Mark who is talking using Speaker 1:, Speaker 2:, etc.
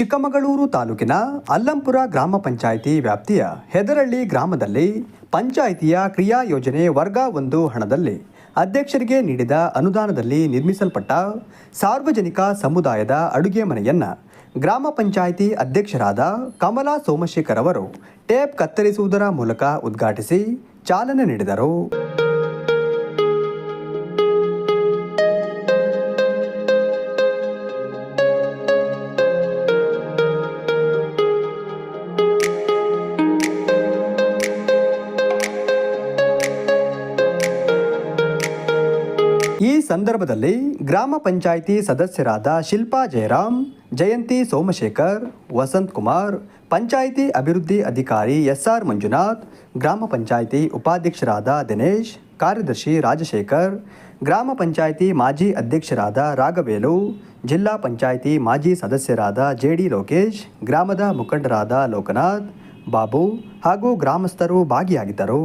Speaker 1: ಚಿಕ್ಕಮಗಳೂರು ತಾಲೂಕಿನ ಅಲ್ಲಂಪುರ ಗ್ರಾಮ ಪಂಚಾಯಿತಿ ವ್ಯಾಪ್ತಿಯ ಹೆದರಳ್ಳಿ ಗ್ರಾಮದಲ್ಲಿ ಪಂಚಾಯಿತಿಯ ಕ್ರಿಯಾ ಯೋಜನೆ ವರ್ಗ ಒಂದು ಹಣದಲ್ಲಿ ಅಧ್ಯಕ್ಷರಿಗೆ ನೀಡಿದ ಅನುದಾನದಲ್ಲಿ ನಿರ್ಮಿಸಲ್ಪಟ್ಟ ಸಾರ್ವಜನಿಕ ಸಮುದಾಯದ ಅಡುಗೆ ಮನೆಯನ್ನು ಗ್ರಾಮ ಪಂಚಾಯಿತಿ ಅಧ್ಯಕ್ಷರಾದ ಕಮಲಾ ಸೋಮಶೇಖರ್ ಅವರು ಟೇಪ್ ಕತ್ತರಿಸುವುದರ ಮೂಲಕ ಉದ್ಘಾಟಿಸಿ ಚಾಲನೆ ನೀಡಿದರು. ಈ ಸಂದರ್ಭದಲ್ಲಿ ಗ್ರಾಮ ಪಂಚಾಯಿತಿ ಸದಸ್ಯರಾದ ಶಿಲ್ಪಾ ಜಯರಾಮ್, ಜಯಂತಿ ಸೋಮಶೇಖರ್, ವಸಂತ್ ಕುಮಾರ್, ಪಂಚಾಯಿತಿ ಅಭಿವೃದ್ಧಿ ಅಧಿಕಾರಿ ಎಸ್ಆರ್ ಮಂಜುನಾಥ್, ಗ್ರಾಮ ಪಂಚಾಯಿತಿ ಉಪಾಧ್ಯಕ್ಷರಾದ ದಿನೇಶ್, ಕಾರ್ಯದರ್ಶಿ ರಾಜಶೇಖರ್, ಗ್ರಾಮ ಪಂಚಾಯಿತಿ ಮಾಜಿ ಅಧ್ಯಕ್ಷರಾದ ರಾಘವೇಲು, ಜಿಲ್ಲಾ ಪಂಚಾಯಿತಿ ಮಾಜಿ ಸದಸ್ಯರಾದ ಜೆ ಡಿ ಲೋಕೇಶ್, ಗ್ರಾಮದ ಮುಖಂಡರಾದ ಲೋಕನಾಥ್, ಬಾಬು ಹಾಗೂ ಗ್ರಾಮಸ್ಥರು ಭಾಗಿಯಾಗಿದ್ದರು.